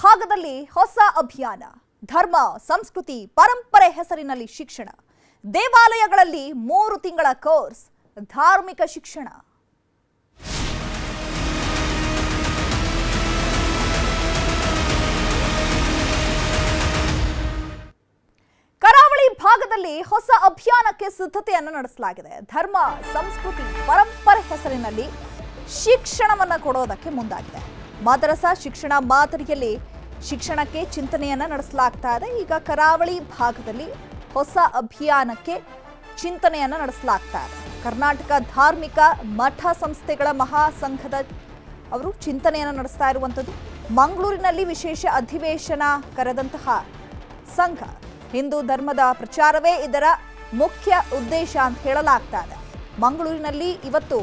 ಭಾಗದಲ್ಲಿ ಹೊಸ ಅಭಿಯಾನ, ಧರ್ಮ, ಸಂಸ್ಕೃತಿ, ಪರಂಪರೆ ಹೆಸರಿನಲ್ಲಿ ಶಿಕ್ಷಣ, ದೇವಾಲಯಗಳಲ್ಲಿ ಮೂರು ತಿಂಗಳ ಕೋರ್ಸ್, ಧಾರ್ಮಿಕ ಶಿಕ್ಷಣ. ಕರಾವಳಿ ಭಾಗದಲ್ಲಿ ಹೊಸ ಅಭಿಯಾನಕ್ಕೆ ಸಿದ್ಧತೆಯನ್ನು ನಡೆಸಲಾಗಿದೆ. ಧರ್ಮ, ಸಂಸ್ಕೃತಿ, ಪರಂಪರೆ ಹೆಸರಿನಲ್ಲಿ ಶಿಕ್ಷಣವನ್ನು ಕೊಡೋದಕ್ಕೆ ಮುಂದಾಗಿದೆ. ಮದರಸ ಶಿಕ್ಷಣ ಮಾದರಿಯಲ್ಲಿ ಶಿಕ್ಷಣಕ್ಕೆ ಚಿಂತನೆಯನ್ನ ನಡೆಸಲಾಗ್ತಾ ಇದೆ. ಈಗ ಕರಾವಳಿ ಭಾಗದಲ್ಲಿ ಹೊಸ ಅಭಿಯಾನಕ್ಕೆ ಚಿಂತನೆಯನ್ನ ನಡೆಸಲಾಗ್ತಾ ಇದೆ. ಕರ್ನಾಟಕ ಧಾರ್ಮಿಕ ಮಠ ಸಂಸ್ಥೆಗಳ ಮಹಾಸಂಘದ ಅವರು ಚಿಂತನೆಯನ್ನು ನಡೆಸ್ತಾ ಇರುವಂಥದ್ದು. ಮಂಗಳೂರಿನಲ್ಲಿ ವಿಶೇಷ ಅಧಿವೇಶನ ಕರೆದಂತಹ ಸಂಘ ಹಿಂದೂ ಧರ್ಮದ ಪ್ರಚಾರವೇ ಇದರ ಮುಖ್ಯ ಉದ್ದೇಶ ಅಂತ ಹೇಳಲಾಗ್ತಾ ಇದೆ. ಮಂಗಳೂರಿನಲ್ಲಿ ಇವತ್ತು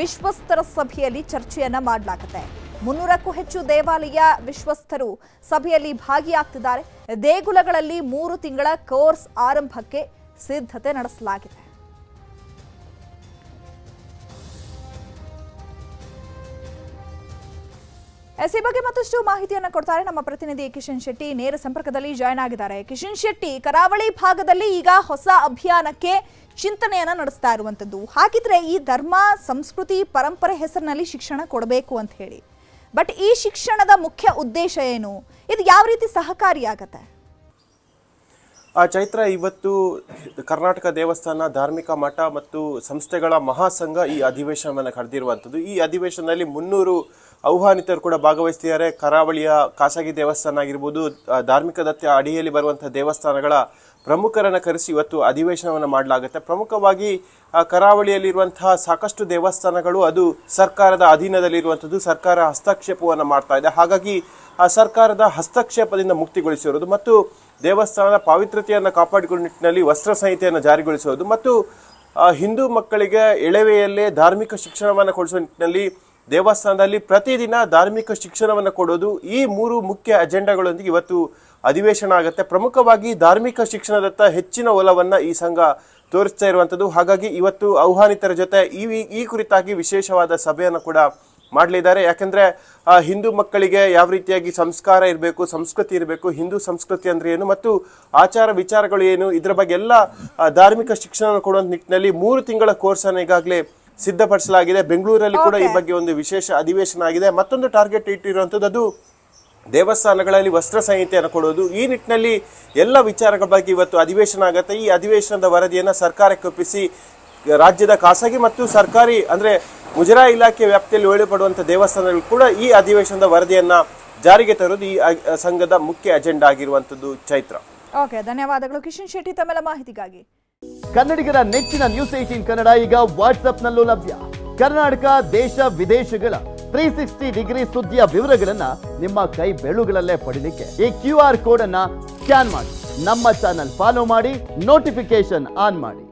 ವಿಶ್ವಸ್ತರ ಸಭೆಯಲ್ಲಿ ಚರ್ಚೆಯನ್ನ ಮಾಡಲಾಗುತ್ತೆ. ಮುನ್ನೂರಕ್ಕೂ ಹೆಚ್ಚು ದೇವಾಲಯ ವಿಶ್ವಸ್ಥರು ಸಭೆಯಲ್ಲಿ ಭಾಗಿಯಾಗ್ತಿದ್ದಾರೆ. ದೇಗುಲಗಳಲ್ಲಿ ಮೂರು ತಿಂಗಳ ಕೋರ್ಸ್ ಆರಂಭಕ್ಕೆ ಸಿದ್ಧತೆ ನಡೆಸಲಾಗಿದೆ. ಎಸ್ ಈ ಬಗ್ಗೆ ಮತ್ತಷ್ಟು ಮಾಹಿತಿಯನ್ನು ಕೊಡ್ತಾರೆ ನಮ್ಮ ಪ್ರತಿನಿಧಿ ಕಿಶನ್ ಶೆಟ್ಟಿ. ನೇರ ಸಂಪರ್ಕದಲ್ಲಿ ಜಾಯ್ನ್ ಆಗಿದ್ದಾರೆ. ಕಿಶನ್ ಶೆಟ್ಟಿ, ಕರಾವಳಿ ಭಾಗದಲ್ಲಿ ಈಗ ಹೊಸ ಅಭಿಯಾನಕ್ಕೆ ಚಿಂತನೆಯನ್ನ ನಡೆಸ್ತಾ ಇರುವಂತದ್ದು. ಹಾಗಿದ್ರೆ ಈ ಧರ್ಮ, ಸಂಸ್ಕೃತಿ, ಪರಂಪರೆ ಹೆಸರಿನಲ್ಲಿ ಶಿಕ್ಷಣ ಕೊಡಬೇಕು ಅಂತ ಹೇಳಿ. ಬಟ್ ಈ ಶಿಕ್ಷಣದ ಮುಖ್ಯ ಉದ್ದೇಶ ಏನು? ಇದು ಯಾವ ರೀತಿ ಸಹಕಾರಿಯಾಗತ್ತೆ? ಆ ಚೈತ್ರ ಇವತ್ತು ಕರ್ನಾಟಕ ದೇವಸ್ಥಾನ, ಧಾರ್ಮಿಕ ಮಠ ಮತ್ತು ಸಂಸ್ಥೆಗಳ ಮಹಾಸಂಘ ಈ ಅಧಿವೇಶನವನ್ನು ಕರೆದಿರುವಂಥದ್ದು. ಈ ಅಧಿವೇಶನದಲ್ಲಿ ಮುನ್ನೂರು ಆಹ್ವಾನಿತರು ಕೂಡ ಭಾಗವಹಿಸ್ತಿದ್ದಾರೆ. ಕರಾವಳಿಯ ಖಾಸಗಿ ದೇವಸ್ಥಾನ ಆಗಿರ್ಬೋದು ಧಾರ್ಮಿಕ ದತ್ತ ಅಡಿಯಲ್ಲಿ ಬರುವಂಥ ದೇವಸ್ಥಾನಗಳ ಪ್ರಮುಖರನ್ನು ಕರೆಸಿ ಇವತ್ತು ಅಧಿವೇಶನವನ್ನು ಮಾಡಲಾಗುತ್ತೆ. ಪ್ರಮುಖವಾಗಿ ಕರಾವಳಿಯಲ್ಲಿರುವಂತಹ ಸಾಕಷ್ಟು ದೇವಸ್ಥಾನಗಳು ಅದು ಸರ್ಕಾರದ ಅಧೀನದಲ್ಲಿರುವಂಥದ್ದು. ಸರ್ಕಾರ ಹಸ್ತಕ್ಷೇಪವನ್ನು ಮಾಡ್ತಾ ಇದೆ. ಹಾಗಾಗಿ, ಆ ಸರ್ಕಾರದ ಹಸ್ತಕ್ಷೇಪದಿಂದ ಮುಕ್ತಿಗೊಳಿಸಿರೋದು. ಮತ್ತು ದೇವಸ್ಥಾನದ ಪಾವಿತ್ರತೆಯನ್ನು ಕಾಪಾಡಿಕೊಳ್ಳುವ ನಿಟ್ಟಿನಲ್ಲಿ ವಸ್ತ್ರ ಸಂಹಿತೆಯನ್ನು ಜಾರಿಗೊಳಿಸುವುದು ಮತ್ತು ಹಿಂದೂ ಮಕ್ಕಳಿಗೆ ಎಳೆವೆಯಲ್ಲೇ ಧಾರ್ಮಿಕ ಶಿಕ್ಷಣವನ್ನು ಕೊಡಿಸುವ ನಿಟ್ಟಿನಲ್ಲಿ ದೇವಸ್ಥಾನದಲ್ಲಿ ಪ್ರತಿದಿನ ಧಾರ್ಮಿಕ ಶಿಕ್ಷಣವನ್ನು ಕೊಡೋದು ಈ ಮೂರು ಮುಖ್ಯ ಅಜೆಂಡಾಗಳೊಂದಿಗೆ ಇವತ್ತು ಅಧಿವೇಶನ ಆಗುತ್ತೆ. ಪ್ರಮುಖವಾಗಿ ಧಾರ್ಮಿಕ ಶಿಕ್ಷಣದತ್ತ ಹೆಚ್ಚಿನ ಒಲವನ್ನು ಈ ಸಂಘ ತೋರಿಸ್ತಾ ಇರುವಂಥದ್ದು. ಹಾಗಾಗಿ ಇವತ್ತು ಆಹ್ವಾನಿತರ ಜೊತೆ ಈ ಈ ಕುರಿತಾಗಿ ವಿಶೇಷವಾದ ಸಭೆಯನ್ನು ಕೂಡ ಮಾಡಲಿದ್ದಾರೆ. ಯಾಕಂದ್ರೆ ಹಿಂದೂ ಮಕ್ಕಳಿಗೆ ಯಾವ ರೀತಿಯಾಗಿ ಸಂಸ್ಕಾರ ಇರಬೇಕು ಸಂಸ್ಕೃತಿ ಇರಬೇಕು ಹಿಂದೂ ಸಂಸ್ಕೃತಿ ಅಂದ್ರೆ ಏನು ಮತ್ತು ಆಚಾರ ವಿಚಾರಗಳು ಏನು ಇದರ ಬಗ್ಗೆ ಎಲ್ಲ ಧಾರ್ಮಿಕ ಶಿಕ್ಷಣ ಕೊಡುವಂಥ ನಿಟ್ಟಿನಲ್ಲಿ ಮೂರು ತಿಂಗಳ ಕೋರ್ಸನ್ನು ಈಗಾಗಲೇ ಸಿದ್ಧಪಡಿಸಲಾಗಿದೆ. ಬೆಂಗಳೂರಲ್ಲಿ ಕೂಡ ಈ ಬಗ್ಗೆ ಒಂದು ವಿಶೇಷ ಅಧಿವೇಶನ ಆಗಿದೆ. ಮತ್ತೊಂದು ಟಾರ್ಗೆಟ್ ಇಟ್ಟಿರುವಂಥದ್ದು ಅದು ದೇವಸ್ಥಾನಗಳಲ್ಲಿ ವಸ್ತ್ರ ಸಂಹಿತೆಯನ್ನು ಕೊಡೋದು. ಈ ನಿಟ್ಟಿನಲ್ಲಿ ಎಲ್ಲ ವಿಚಾರಗಳ ಬಗ್ಗೆ ಇವತ್ತು ಅಧಿವೇಶನ ಆಗುತ್ತೆ. ಈ ಅಧಿವೇಶನದ ವರದಿಯನ್ನು ಸರ್ಕಾರಕ್ಕೆ ಒಪ್ಪಿಸಿ ರಾಜ್ಯದ ಖಾಸಗಿ ಮತ್ತು ಸರ್ಕಾರಿ ಅಂದ್ರೆ ಮುಜರಾಯಿ ಇಲಾಖೆ ವ್ಯಾಪ್ತಿಯಲ್ಲಿ ಒಳಪಡುವಂಥ ದೇವಸ್ಥಾನಗಳು ಕೂಡ ಈ ಅಧಿವೇಶನದ ವರದಿಯನ್ನ ಜಾರಿಗೆ ತರುವುದು ಈ ಸಂಘದ ಮುಖ್ಯ ಅಜೆಂಡಾ ಆಗಿರುವಂತದ್ದು ಚೈತ್ರ. ಓಕೆ ಧನ್ಯವಾದಗಳು. ಕಿಶನ್ ಶೆಟ್ಟಿ ತಮ್ಮೆಲ್ಲ ಮಾಹಿತಿಗಾಗಿ. ಕನ್ನಡಿಗರ ನೆಚ್ಚಿನ ನ್ಯೂಸ್ ಏಟೀನ್ ಕನ್ನಡ ಈಗ ವಾಟ್ಸ್ಆಪ್ನಲ್ಲೂ ಲಭ್ಯ. ಕರ್ನಾಟಕ ದೇಶ ವಿದೇಶಗಳ ತ್ರೀ ಸಿಕ್ಸ್ಟಿ ಡಿಗ್ರಿ ಸುದ್ದಿಯ ವಿವರಗಳನ್ನ ನಿಮ್ಮ ಕೈ ಬೆಳುಗಳಲ್ಲೇ ಪಡಿಲಿಕ್ಕೆ ಈ ಕ್ಯೂ ಆರ್ ಕೋಡ್ ಅನ್ನ ಸ್ಕ್ಯಾನ್ ಮಾಡಿ. ನಮ್ಮ ಚಾನಲ್ ಫಾಲೋ ಮಾಡಿ ನೋಟಿಫಿಕೇಶನ್ ಆನ್ ಮಾಡಿ.